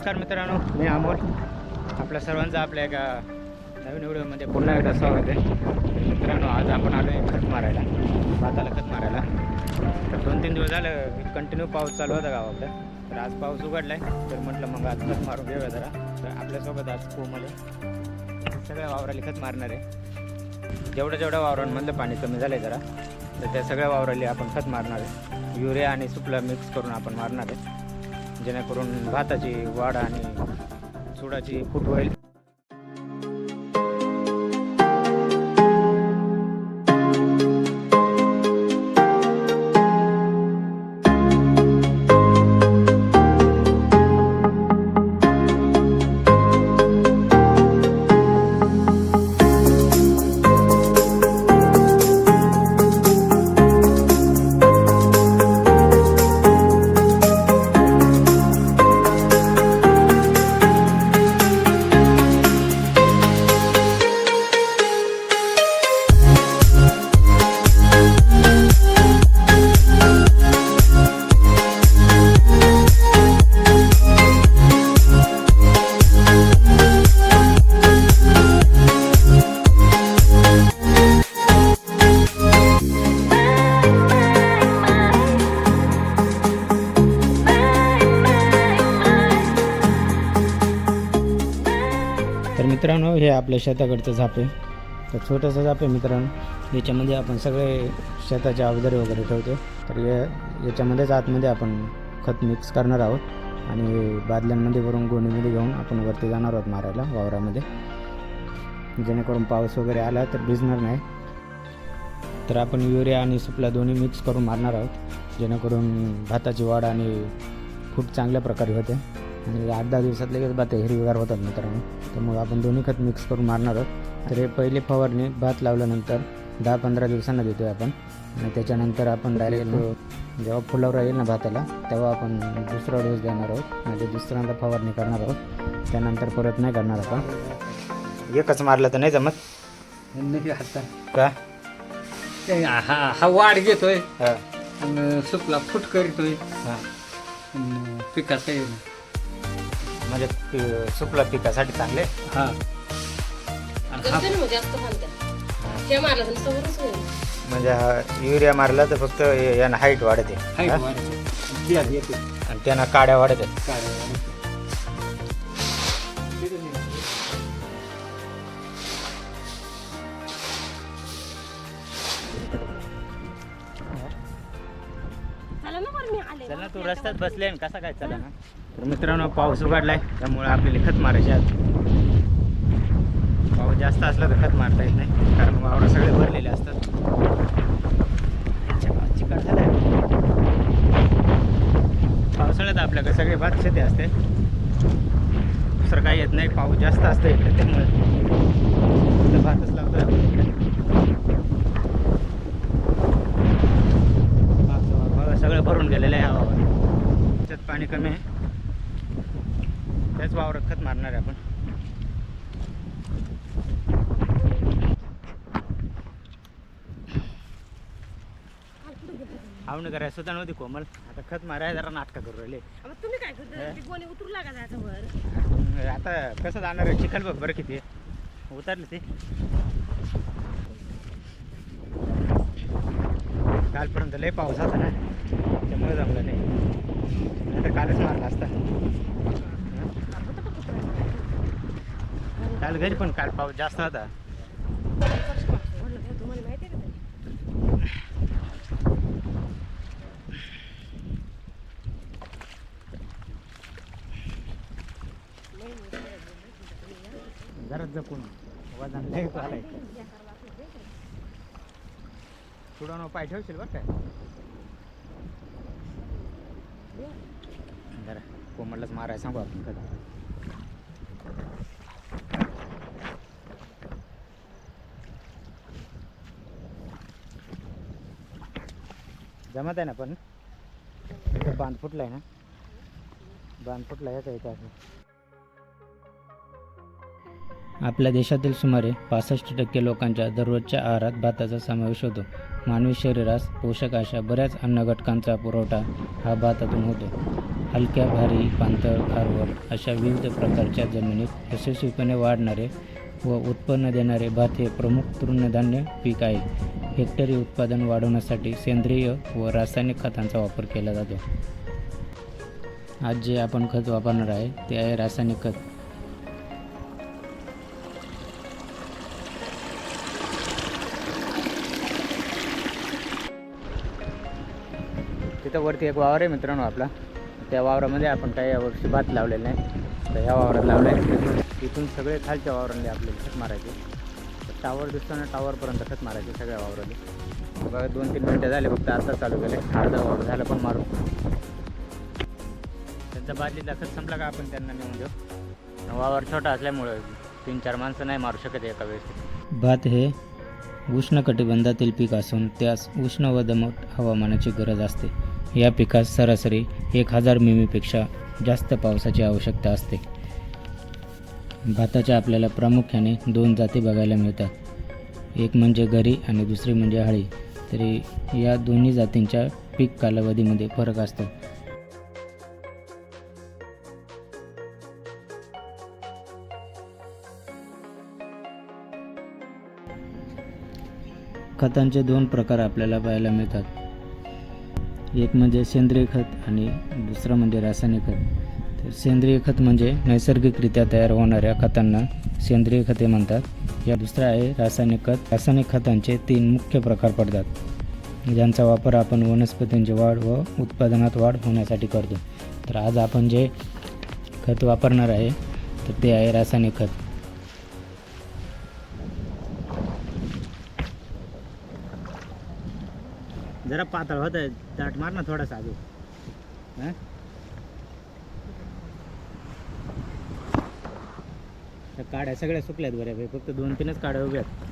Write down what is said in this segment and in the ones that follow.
नमस्कार मित्रांनो मी अमोल. आपल्या सर्वांचं आपल्या एका नवीन व्हिडिओमध्ये पुन्हा एकदा स्वागत आहे. मित्रांनो आज आपण आलो आहे खत मारायला भाताला खत मारायला. तर दोन तीन दिवस झालं कंटिन्यू पाऊस चालू होता गावाकडं. तर आज पाऊस उघडला आहे तर म्हटलं मग आज खत मारून घेऊया जरा. तर आपल्यासोबत आज कोमल सगळ्या वावराली खत मारणार आहे. जेवढ्या जेवढ्या वावरांमधलं पाणी कमी झालं आहे जरा तर त्या सगळ्या वावराली आपण खत मारणार आहे. युरिया आणि सुपला मिक्स करून आपण मारणार आहे. जेणेकरून भाताची वाढ आणि सुडाची फूट होईल. शेताकडचं झाप आहे. तर छोटंसं झाप आहे मित्रांनो. याच्यामध्ये आपण सगळे शेताचे अवजारे वगैरे ठेवतो. तर या याच्यामध्येच आतमध्ये आपण खत मिक्स करणार आहोत. आणि बादल्यांमध्ये भरून गोणीमध्ये घेऊन आपण वरती जाणार आहोत मारायला वावरामध्ये. जेणेकरून पाऊस वगैरे आला तर भिजणार नाही. तर आपण युरिया आणि सुपला दोन्ही मिक्स करून मारणार आहोत. जेणेकरून भाताची वाढ आणि खूप चांगल्या प्रकारे होते. आणि आठ दहा दिवसात लगेच भात हिरवीगार होतात मित्रांनो त्यामुळे आपण दोन्ही खत मिक्स करून मारणार आहोत. तर हे पहिले फवारणी भात लावल्यानंतर दहा पंधरा दिवसांना देतो आहे आपण. आणि त्याच्यानंतर आपण डायरेक्ट जेव्हा फुलावर येईल ना भाताला तेव्हा आपण दुसरा डोस देणार आहोत. म्हणजे दुसऱ्यांदा फवारणी करणार आहोत. त्यानंतर परत नाही करणार आपण. एकच मारलं तर नाही जमत? नाही का? हा हा वाढ घेतोय. हां. सुपला फुट करीतोय हां. पिकाचं आहे. म्हणजे पि- सुपला पिकासाठी चांगले हा आणि हा करते ना मग जास्त म्हणतात हे मारलं तर समोरच होईल म्हणजे हा युरिया मारला तर फक्त हे- यानं हाईट वाढते हाईट हा? वाढते. बियात येते. आणि त्यानं काड्या वाढते. चला तू रस्त्यात बसले कसा काय चला ना तर मित्रांनो पाऊस उघडला आहे त्यामुळे आपल्याला खत मारायचे आहेत. पाऊस जास्त असला तर खत मारता येत नाही कारण वावरं सगळे भरलेले असतात. चिकट झालं आहे पावसाळ्यात आपल्याकडे सगळे भात शेती असते. दुसरं काही येत नाही पाऊस जास्त असतो इकडे त्यामुळे. भातच लावतो आपण इकडे. सगळं भरून गेलेलं आहे हवा त्याच्यात पाणी कमी आहे. त्याच वावरात खत मारणार आहे आपण. आवड करायला सुद्धा नव्हती कोमल. आता खत मारायला जरा नाटकं करू राहिले. तुम्ही काय करता? ती कोणी उतरू लागा जायचं वर. मग आता कसं जाणार आहे? चिखल बघ बरं किती उतरले ते. कालपर्यंत लय पाऊस होता ना. त्यामुळे जमलं नाही. नाहीतर कालच मारला असता. काल घरी पण काल पाऊस जास्त होता. तुम्हाला माहिती आहे जरा जपून वजन लय आलाय पाय ठेवशील बरं काय जरा कोमललाच मारायला सांगू आपण कधी. जमत आहे ना पण? इथं बांध आहे ना? बांध फुटला याचा इथं असं आपल्या देशातील सुमारे पासष्ट टक्के लोकांच्या दररोजच्या आहारात भाताचा समावेश होतो. मानवी शरीरास पोषक अशा बऱ्याच अन्न घटकांचा पुरवठा हा भातातून होतो. हलक्या भारी पांतळ खारवट अशा विविध प्रकारच्या जमिनीत यशस्वीपणे वाढणारे व उत्पन्न देणारे भात हे प्रमुख तृणधान्य पीक आहे. हेक्टरी उत्पादन वाढवण्यासाठी सेंद्रिय व रासायनिक खतांचा वापर केला जातो. आज जे आपण खत वापरणार आहे ते आहे रासायनिक खत. तिथं वरती एक वावर आहे मित्रांनो आपला. त्या वावरामध्ये आपण काही यावर्षी भात लावलेला नाही. तर ह्या वावरात लावलं आहे तिथून सगळे खालच्या वावरांनी आपल्याला खत मारायचे. टावर दिसतो ना टावरपर्यंत तसंच मारायचे सगळ्या वावराला बघा दोन तीन मिनटं झाले फक्त आता चालू केले. अर्धा वावर झालं पण मारू त्यांचा बादलीचा खत संपला का आपण त्यांना नेऊन देऊ. वावर छोटा असल्यामुळं तीन चार माणसं नाही मारू शकत एका वेळेस. भात हे उष्णकटिबंधातील पीक असून त्यास उष्ण व दमट हवामानाची गरज असते. या पिकास सरासरी एक हजार मिमीपेक्षा जास्त पावसाची आवश्यकता असते. भाताच्या आपल्याला प्रामुख्याने दोन जाती बघायला मिळतात. एक म्हणजे गरी आणि दुसरी म्हणजे हळी. तरी या दोन्ही जातींच्या पीक कालावधीमध्ये फरक असतो. खतांचे दोन प्रकार आपल्याला पाहायला मिळतात. एक म्हणजे सेंद्रिय खत आणि दुसरं म्हणजे रासायनिक खत. तर सेंद्रिय खत म्हणजे नैसर्गिकरित्या तयार होणाऱ्या खतांना सेंद्रिय खते म्हणतात. या दुसरं आहे रासायनिक खत. रासायनिक खतांचे तीन मुख्य प्रकार पडतात. ज्यांचा वापर आपण वनस्पतींची वाढ व उत्पादनात वाढ होण्यासाठी करतो. तर आज आपण जे खत वापरणार आहे तर ते आहे रासायनिक खत. जरा पातळ होत आहे दाट मार ना थोडासा अजून हां? काड्या सगळ्या सुकल्यात बऱ्या भाई फक्त दोन तीनच काड्या उभ्या आहेत.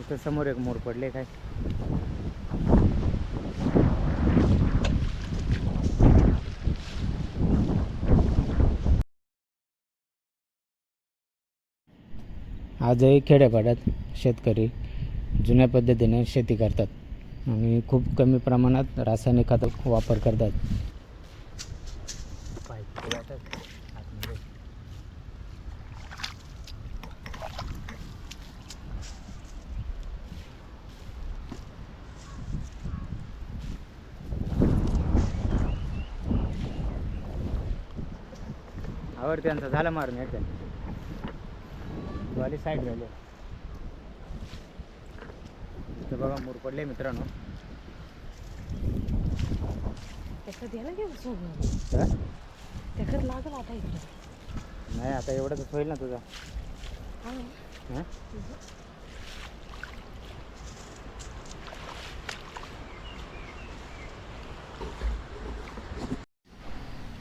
इथं समोर एक मोर पडले काय? आजही खेड्यापाड्यात शेतकरी जुन्या पद्धतीने शेती करतात. आणि खूप कमी प्रमाणात रासायनिक खत वापर करतात. आवर त्यांचा झाला मारून एक वाली साईड झाली इथं बघा मूर पडले मित्रांनो त्याच्यात ये ना घेऊन सोबत तर त्याच्यात लागल आता इकडं. नाही आता एवढंच होईल ना तुझा?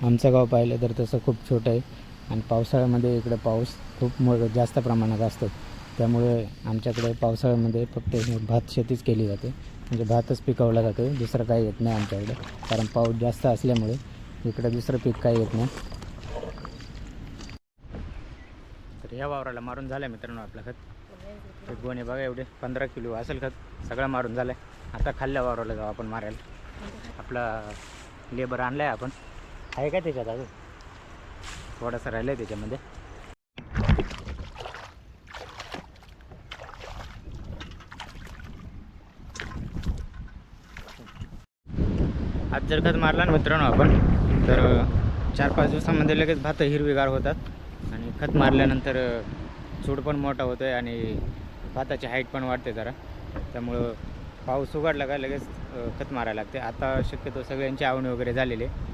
आमचं गाव पाहिलं तर तसं खूप छोटं आहे. आणि पावसाळ्यामध्ये इकडे पाऊस खूप मो जास्त प्रमाणात असतो. त्यामुळे आमच्याकडे पावसाळ्यामध्ये फक्त भात शेतीच केली जाते. म्हणजे भातच पिकवला जातो. दुसरं काही येत नाही आमच्याकडे. कारण पाऊस जास्त असल्यामुळे इकडे दुसरं पीक काही येत नाही. तर या वावराला मारून झालं मित्रांनो आपलं खत. एक गोणे बघा एवढे पंधरा किलो असेल खत. सगळं मारून झालं आहे आता खाल्ल्या वावराला जाऊ आपण मारायला. आपला लेबर आणला आहे आपण. आहे का त्याच्यात अजून? थोडासा राहिलं आहे त्याच्यामध्ये. आज जर खत मारला ना मित्रांनो आपण तर चार पाच दिवसामध्ये लगेच भात हिरवीगार होतात. आणि खत मारल्यानंतर चूड पण मोठा होतो आहे आणि भाताची हाईट पण वाढते जरा. त्यामुळं पाऊस उघडला का लगेच खत मारायला लागते. आता शक्यतो सगळ्यांची आवणी वगैरे झालेली आहे.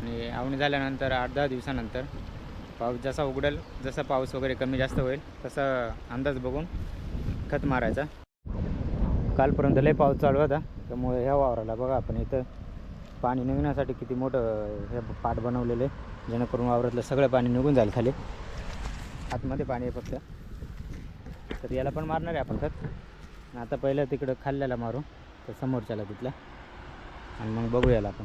आणि आवणी झाल्यानंतर आठ दहा दिवसानंतर पाऊस जसा उघडेल जसा पाऊस वगैरे कमी जास्त होईल तसा अंदाज बघून खत मारायचा. कालपर्यंत लय पाऊस चालू होता. त्यामुळे ह्या वावराला बघा आपण इथं पाणी निघण्यासाठी किती मोठं हे पाट बनवलेले जेणेकरून वावरातलं सगळं पाणी निघून जाईल खाली. आतमध्ये पाणी आहे फक्त. तर याला पण मारणार आहे आपण खत. आता पहिलं तिकडं खाल्ल्याला मारू. तर समोरच्याला तिथला. आणि मग बघू याला आपण.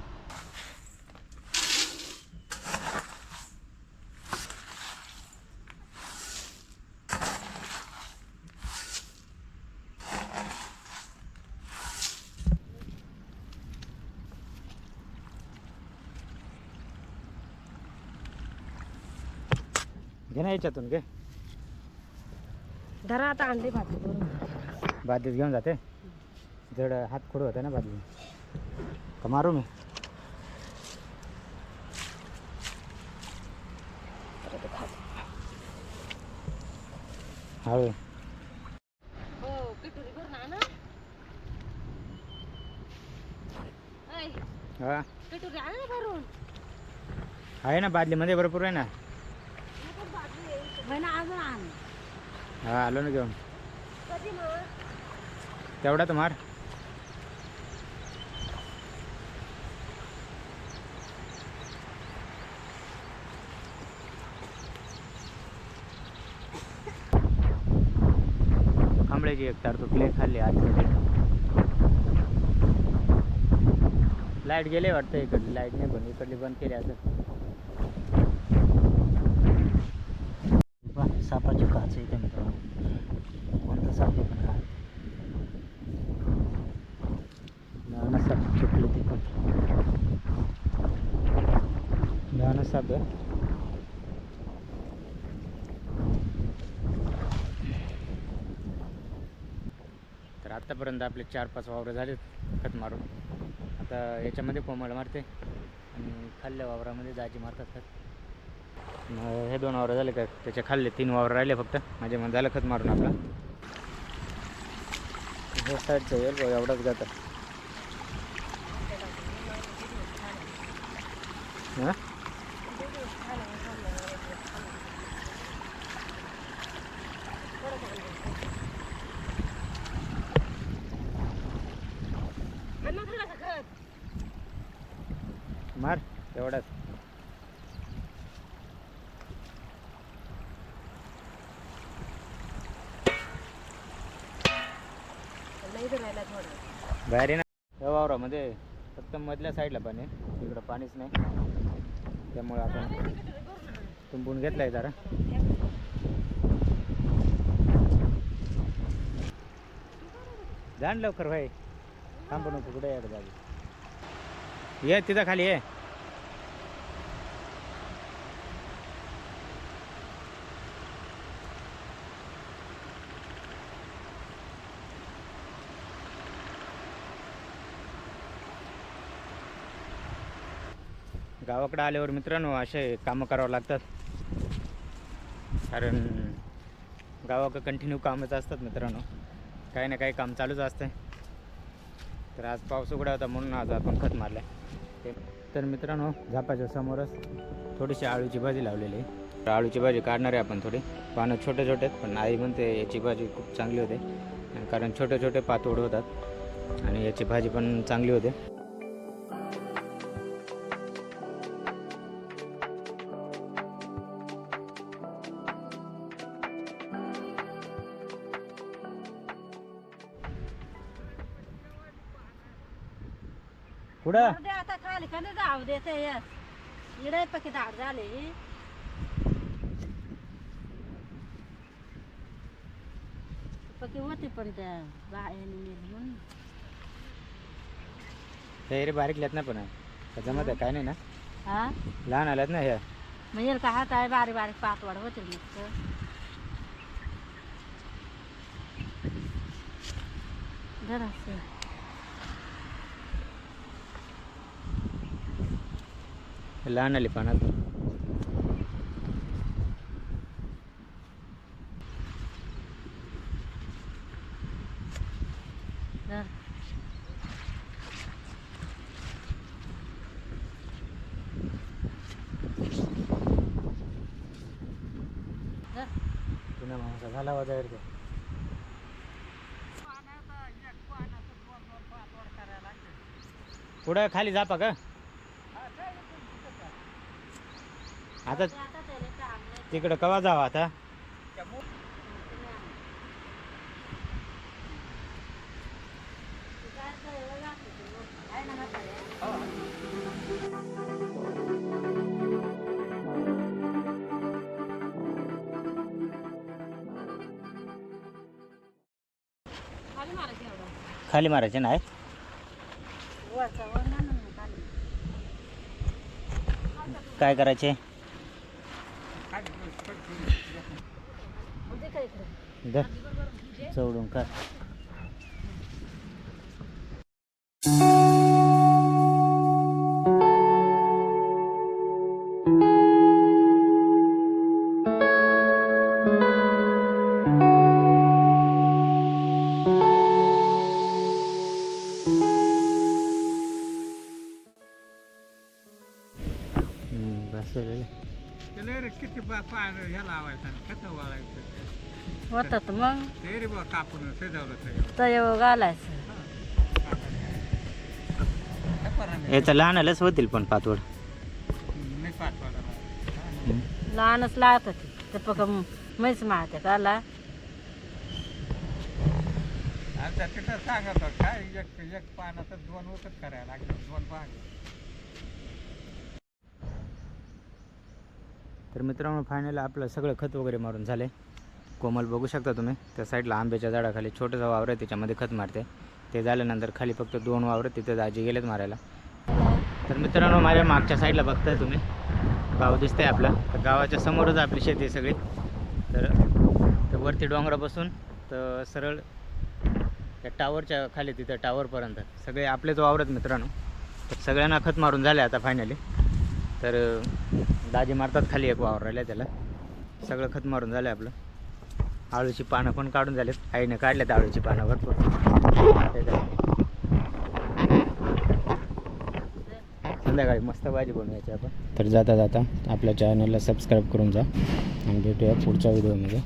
घे ना याच्यातून घे. धरा आता आणले भाजी बादलीत घेऊन जाते. जड हात खोड होते ना बादली का मारू मी? हळू. हो हा. आहे ना बादलीमध्ये भरपूर आहे ना. अजून आण. हा आलो ना घेऊन. कधी मग तेवढा तर मार आंबळ्याची एक तार तुटली खाल्ली आज लाइट गेले वाटतं इकडली. लाइट नाही पण इकडली बंद केली असं सापाची काच इथे मित्रांनो. कोणता साप आहे पण काय लहान साप सुटले ते पण. लहान साप आहे. तर आत्तापर्यंत आपले चार पाच वावरं झालेत खत मारून. आता याच्यामध्ये कोमळ मारते आणि खाल्ल्या वावरामध्ये जाजी मारतात खत. हे दोन वावरं झाले का? त्याच्या खाल्ले तीन वावर राहिले फक्त. माझे मन झालं खत मारून आपला. हे साईडचं येईल बघ एवढंच जातं हां आण ना थोडासा खत मार एवढाच नाही इथं राहिला थोडा. बाहेर ना. या वावरामध्ये फक्त मधल्या साईडला पाणी आहे. इकडं पाणीच नाही. त्यामुळे आपण तुंबून घेतलं आहे जरा. जाण लवकर भाई. थांबू नको कुठे या जागी? ये तिथं खाली ये. गावाकडे आल्यावर मित्रांनो असे कामं करावं लागतात. कारण गावाकडं कंटिन्यू कामच असतात मित्रांनो. काही ना काही काम चालूच असतं तर आज पाऊस उघडा होता म्हणून आज आपण खत मारलं ते तर मित्रांनो झापाच्या समोरच थोडीशी आळूची भाजी लावलेली आहे. तर आळूची भाजी काढणार आहे आपण थोडी. पानं छोटे छोटे आहेत पण आई म्हणते याची भाजी खूप चांगली होते. आणि कारण छोटे छोटे पातोड होतात आणि याची भाजी पण चांगली होते. कुठं जाऊ दे आता खाली का नाही जाऊ दे ते. इडे पकी झाड झाले. पकी होती पण त्या बायाने नेली म्हणून हे रे बारीक लेत ना पण. का जमत आहे काय नाही ना? हा? लहान आल्यात ना ह्या मग येईल का? हात आहे बारीक बारीक पातवाड होते मस्त. धर असं. लहान आली पानात झाला पुढं खाली जापा का आता तिकडं कवा जावा आता? खाली मारायचं नाही? काय करायचे? चवडून का ह्या लावायचं आणि खतं वाळायचं होतात मग. ते रे बा कापून सजवलं सगळं. घालायचं याचं लहानच होतील पण पातवड नाही पाठवायला लहानच लागत होते. ते पक म्हैस मारते काला आता तिथं सांगत होत काय एक एक पानाचं दोन वखत करायला लागले दोन पान तर मित्रांनो फायनल आपलं सगळं खत वगैरे मारून झाले कोमल बघू शकता तुम्ही त्या साईडला आंब्याच्या झाडाखाली छोटंसं वावर आहे त्याच्यामध्ये खत मारते. ते झाल्यानंतर खाली फक्त दोन वावर तिथे दाजी गेलेत मारायला. तर मित्रांनो माझ्या मागच्या साईडला बघताय तुम्ही. गाव दिसतंय आपलं. तर गावाच्या समोरच आपली शेती आहे सगळी. तर तर वरती डोंगरापासून तर सरळ त्या टावरच्या खाली तिथं टावरपर्यंत सगळे आपलेच वावर आहेत मित्रांनो. सगळ्यांना खत मारून झाले आता फायनली तर दाजी मारतात खाली एक वावर राहिलं त्याला. सगळं खत मारून झालं आपलं. आळूची पानं पण काढून झालेत. आईने काढल्यात आळूची पानं भरपूर. संध्याकाळी मस्त भाजी बनवायची आपण. तर जाता जाता आपल्या चॅनलला सबस्क्राईब करून जा. आणि भेटूया पुढच्या व्हिडिओमध्ये